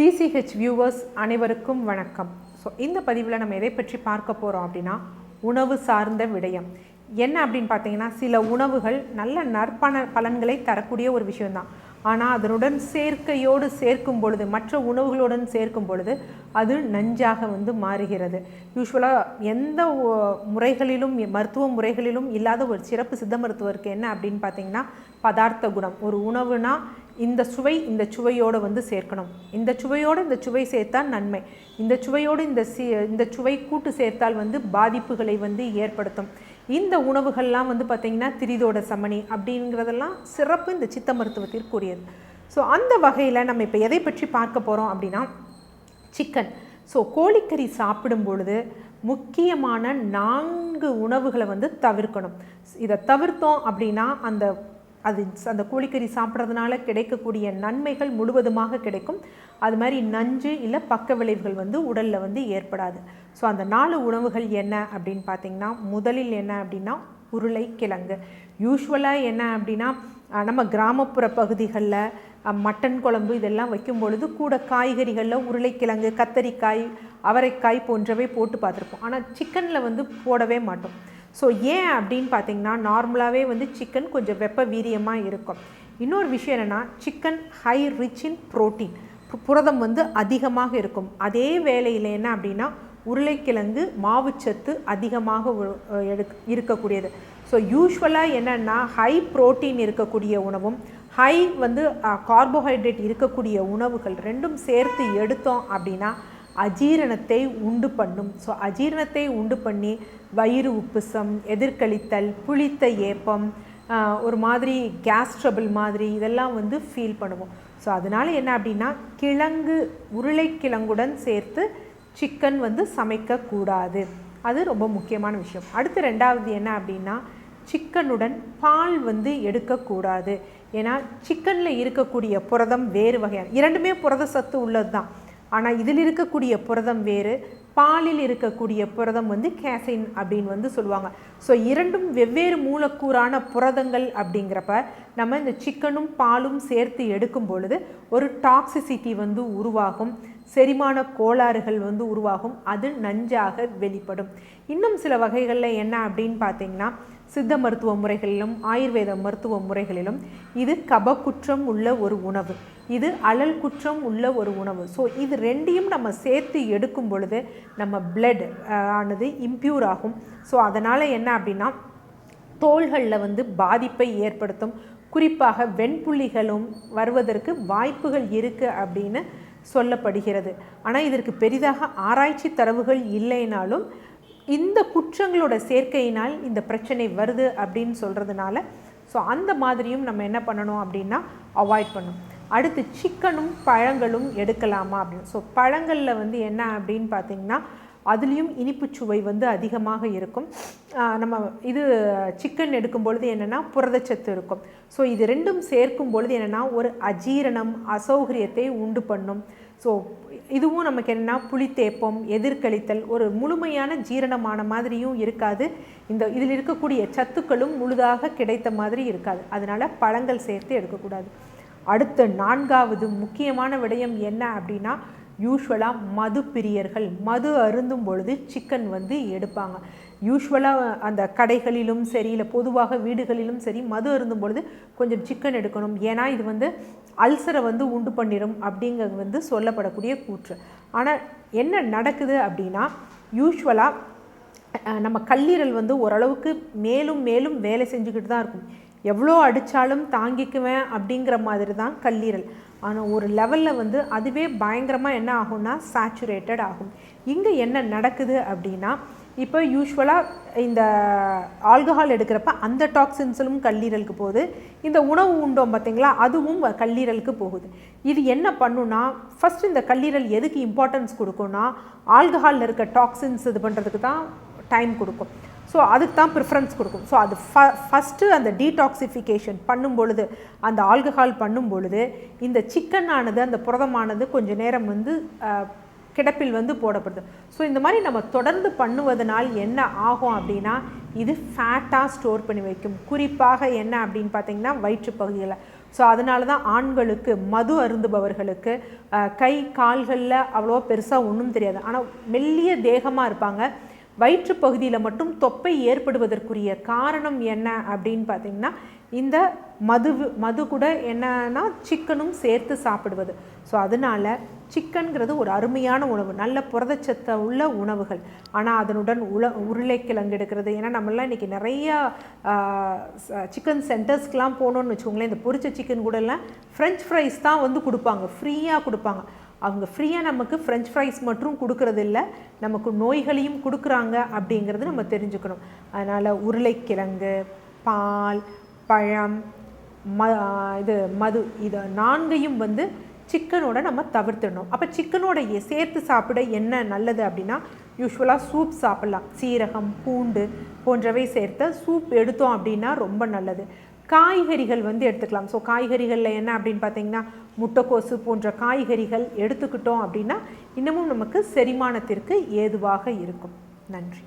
DCH viewers அனைவருக்கும் வணக்கம். So இந்த பதிவில் நம்ம எதை பற்றி பார்க்க போகிறோம் அப்படின்னா உணவு சார்ந்த விடயம். என்ன அப்படின்னு பார்த்தீங்கன்னா சில உணவுகள் நல்ல நற்பண பலன்களை தரக்கூடிய ஒரு விஷயம்தான். ஆனால் அதனுடன் சேர்க்கையோடு சேர்க்கும் பொழுது மற்ற உணவுகளுடன் சேர்க்கும் பொழுது அது நஞ்சாக வந்து மாறுகிறது. யூஸ்வலாக எந்த முறைகளிலும் மருத்துவ முறைகளிலும் இல்லாத ஒரு சிறப்பு சித்த மருத்துவருக்கு என்ன அப்படின்னு பார்த்தீங்கன்னா பதார்த்த குணம். ஒரு உணவுனா இந்த சுவை இந்த சுவையோடு வந்து சேர்க்கணும். இந்த சுவையோடு இந்த சுவை சேர்த்தால் நன்மை. இந்த சுவையோடு இந்த சி இந்த சுவை கூட்டு சேர்த்தால் வந்து பாதிப்புகளை வந்து ஏற்படுத்தும். இந்த உணவுகள்லாம் வந்து பார்த்திங்கன்னா திரிதோட சமணி அப்படிங்கிறதெல்லாம் சிறப்பு இந்த சித்த மருத்துவத்திற்குரியது. ஸோ அந்த வகையில் நம்ம இப்போ எதை பற்றி பார்க்க போகிறோம் அப்படின்னா சிக்கன் ஸோ கோழிக்கறி சாப்பிடும் பொழுது முக்கியமான நான்கு உணவுகளை வந்து தவிர்க்கணும். இதை தவிர்த்தோம் அப்படின்னா அந்த அது அந்த கோழிக்கறி சாப்பிட்றதுனால கிடைக்கக்கூடிய நன்மைகள் முழுவதுமாக கிடைக்கும். அது மாதிரி நஞ்சு இல்லை பக்க விளைவுகள் வந்து உடலில் வந்து ஏற்படாது. ஸோ அந்த நாலு உணவுகள் என்ன அப்படின்னு பார்த்தீங்கன்னா முதலில் என்ன அப்படின்னா உருளைக்கிழங்கு. யூஸ்வலாக என்ன அப்படின்னா நம்ம கிராமப்புற பகுதிகளில் மட்டன் குழம்பு இதெல்லாம் வைக்கும் பொழுது கூட காய்கறிகளில் உருளைக்கிழங்கு கத்தரிக்காய் அவரைக்காய் போன்றவை போட்டு பார்த்துருப்போம். ஆனால் சிக்கனில் வந்து போடவே மாட்டோம். ஸோ ஏன் அப்படின்னு பார்த்தீங்கன்னா நார்மலாகவே வந்து சிக்கன் கொஞ்சம் வெப்ப வீரியமாக இருக்கும். இன்னொரு விஷயம் என்னென்னா chicken high rich in protein புரதம் வந்து அதிகமாக இருக்கும். அதே வேலையில் என்ன அப்படின்னா உருளைக்கிழங்கு மாவுச்சத்து அதிகமாக எடுக் இருக்கக்கூடியது. ஸோ யூஸ்வலாக என்னென்னா ஹை புரோட்டீன் இருக்கக்கூடிய உணவும் ஹை வந்து கார்போஹைட்ரேட் இருக்கக்கூடிய உணவுகள் ரெண்டும் சேர்த்து எடுத்தோம் அப்படின்னா அஜீரணத்தை உண்டு பண்ணும். ஸோ அஜீரணத்தை உண்டு பண்ணி வயிறு உப்புசம் எதிர்கழித்தல் புளித்த ஏப்பம் ஒரு மாதிரி கேஸ் ட்ரபிள் மாதிரி இதெல்லாம் வந்து ஃபீல் பண்ணுவோம். ஸோ அதனால என்ன அப்படின்னா கிழங்கு உருளைக்கிழங்குடன் சேர்த்து சிக்கன் வந்து சமைக்கக்கூடாது அது ரொம்ப முக்கியமான விஷயம். அடுத்து ரெண்டாவது என்ன அப்படின்னா சிக்கனுடன் பால் வந்து எடுக்கக்கூடாது ஏன்னா சிக்கனில் இருக்கக்கூடிய புரதம் வேறு வகையான இரண்டுமே புரத சத்து உள்ளது தான் ஆனால் இதில் இருக்கக்கூடிய புரதம் வேறு பாலில் இருக்கக்கூடிய புரதம் வந்து கேசைன் அப்படின்னு வந்து சொல்லுவாங்க. ஸோ இரண்டும் வெவ்வேறு மூலக்கூறான புரதங்கள் அப்படிங்கிறப்ப நம்ம இந்த சிக்கனும் பாலும் சேர்த்து எடுக்கும் பொழுது ஒரு டாக்ஸிசிட்டி வந்து உருவாகும். செரிமான கோளாறுகள் வந்து உருவாகும். அது நஞ்சாக வெளிப்படும். இன்னும் சில வகைகளில் என்ன அப்படின்னு பார்த்தீங்கன்னா சித்த மருத்துவ முறைகளிலும் ஆயுர்வேத மருத்துவ முறைகளிலும் இது கபக்குற்றம் உள்ள ஒரு உணவு. இது அழல் குற்றம் உள்ள ஒரு உணவு. ஸோ இது ரெண்டையும் நம்ம சேர்த்து எடுக்கும் பொழுது நம்ம பிளட் ஆனது இம்ப்யூர் ஆகும். ஸோ அதனால் என்ன அப்படின்னா தோள்களில் வந்து பாதிப்பை ஏற்படுத்தும். குறிப்பாக வெண்புள்ளிகளும் வருவதற்கு வாய்ப்புகள் இருக்குது அப்படின்னு சொல்லப்படுகிறது. ஆனால் இதற்கு பெரிதாக ஆராய்ச்சி தரவுகள் இல்லைனாலும் இந்த குற்றங்களோட சேர்க்கையினால் இந்த பிரச்சனை வருது அப்படின்னு சொல்கிறதுனால ஸோ அந்த மாதிரியும் நம்ம என்ன பண்ணணும் அப்படின்னா அவாய்ட் பண்ணணும். அடுத்து சிக்கனும் பழங்களும் எடுக்கலாமா அப்படின்னு. ஸோ பழங்களில் வந்து என்ன அப்படின்னு பார்த்தீங்கன்னா அதுலேயும் இனிப்புச் சுவை வந்து அதிகமாக இருக்கும். நம்ம இது சிக்கன் எடுக்கும் பொழுது என்னென்னா புரதச்சத்து இருக்கும். ஸோ இது ரெண்டும் சேர்க்கும் பொழுது என்னென்னா ஒரு அஜீரணம் அசௌகரியத்தை உண்டு பண்ணும். ஸோ இதுவும் நமக்கு என்னென்னா புளித்தேப்பம் எதிர்கழித்தல் ஒரு முழுமையான ஜீரணமான மாதிரியும் இருக்காது. இந்த இதில் இருக்கக்கூடிய சத்துக்களும் முழுதாக கிடைத்த மாதிரி இருக்காது. அதனால பழங்கள் சேர்த்து எடுக்கக்கூடாது. அடுத்த நான்காவது முக்கியமான விடயம் என்ன அப்படின்னா யூஸ்வலாக மது பிரியர்கள் மது அருந்தும் பொழுது சிக்கன் வந்து எடுப்பாங்க. யூஸ்வலாக அந்த கடைகளிலும் சரி இல்லை பொதுவாக வீடுகளிலும் சரி மது அருந்தும் பொழுது கொஞ்சம் சிக்கன் எடுக்கணும். ஏன்னா இது வந்து அல்சரை வந்து உண்டு பண்ணிடும் அப்படிங்கிறது வந்து சொல்லப்படக்கூடிய கூற்று. ஆனால் என்ன நடக்குது அப்படின்னா யூஸ்வலாக நம்ம கல்லீரல் வந்து ஓரளவுக்கு மேலும் மேலும் வேலை செஞ்சுக்கிட்டு தான் இருக்கும். எவ்வளோ அடித்தாலும் தாங்கிக்குவேன் அப்படிங்கிற மாதிரி தான் கல்லீரல். ஆனால் ஒரு லெவலில் வந்து அதுவே பயங்கரமாக என்ன ஆகும்னா சேச்சுரேட்டட் ஆகும். இங்கே என்ன நடக்குது அப்படின்னா இப்போ யூஸ்வலாக இந்த ஆல்கஹால் எடுக்கிறப்ப அந்த டாக்ஸின்ஸும் கல்லீரலுக்கு போகுது. இந்த உணவு உண்டோம் பார்த்தீங்களா அதுவும் கல்லீரலுக்கு போகுது. இது என்ன பண்ணுன்னா ஃபஸ்ட் இந்த கல்லீரல் எதுக்கு இம்பார்ட்டன்ஸ் கொடுக்கும்னா ஆல்கஹாலில் இருக்க டாக்ஸின்ஸ் இது பண்ணுறதுக்கு தான் டைம் கொடுக்கும். ஸோ அதுக்கு தான் ப்ரிஃபரன்ஸ் கொடுக்கும். ஸோ அது ஃப ஃபஸ்ட்டு அந்த டீடாக்சிஃபிகேஷன் பண்ணும் பொழுது அந்த ஆல்கஹால் பண்ணும் பொழுது இந்த சிக்கன் ஆனது அந்த புரதமானது கொஞ்சம் நேரம் வந்து கிடப்பில் வந்து போடப்படுது. ஸோ இந்த மாதிரி நம்ம தொடர்ந்து பண்ணுவதனால் என்ன ஆகும் அப்படின்னா இது ஃபேட்டாக ஸ்டோர் பண்ணி வைக்கும். குறிப்பாக என்ன அப்படின்னு பார்த்தீங்கன்னா வயிற்று பகுதியில். ஸோ அதனால தான் ஆண்களுக்கு மது அருந்துபவர்களுக்கு கை கால்களில் அவ்வளோ பெருசாக ஒன்றும் தெரியாது. ஆனால் மெல்லிய தேகமாக இருப்பாங்க. வயிற்று பகுதியில் மட்டும் தொப்பை ஏற்படுவதற்குரிய காரணம் என்ன அப்படின்னு பார்த்தீங்கன்னா இந்த மது மது கூட என்னன்னா சிக்கனும் சேர்த்து சாப்பிடுவது. ஸோ அதனால சிக்கன்கிறது ஒரு அருமையான உணவு நல்ல புரதச்சத்தை உள்ள உணவுகள். ஆனால் அதனுடன் உல உருளைக்கிழங்கு எடுக்கிறது. ஏன்னா நம்மளாம் இன்றைக்கி நிறையா சிக்கன் சென்டர்ஸ்க்கெலாம் போனோம்னு வச்சுக்கோங்களேன் இந்த பொரிச்ச சிக்கன் கூடலாம் ஃப்ரெஞ்ச் ஃப்ரைஸ் தான் வந்து கொடுப்பாங்க. ஃப்ரீயாக கொடுப்பாங்க. அவங்க ஃப்ரீயாக நமக்கு ஃப்ரெஞ்ச் ஃப்ரைஸ் மட்டும் கொடுக்கறதில்ல. நமக்கு நோய்களையும் கொடுக்குறாங்க அப்படிங்கிறது நம்ம தெரிஞ்சுக்கணும். அதனால் உருளைக்கிழங்கு பால் பழம் ம இது மது இதை நான்கையும் வந்து சிக்கனோட நம்ம தவிர்த்திடணும். அப்போ சிக்கனோட சேர்த்து சாப்பிட என்ன நல்லது அப்படின்னா யூஸ்வலாக சூப் சாப்பிட்லாம். சீரகம் பூண்டு போன்றவை சேர்த்த சூப் எடுத்தோம் அப்படின்னா ரொம்ப நல்லது. காய்கறிகள் வந்து எடுத்துக்கலாம். ஸோ காய்கறிகளில் என்ன அப்படின்னு பார்த்தீங்கன்னா முட்டைக்கோசு போன்ற காய்கறிகள் எடுத்துக்கிட்டோம் அப்படின்னா இன்னமும் நமக்கு செரிமானத்திற்கு ஏதுவாக இருக்கும். நன்றி.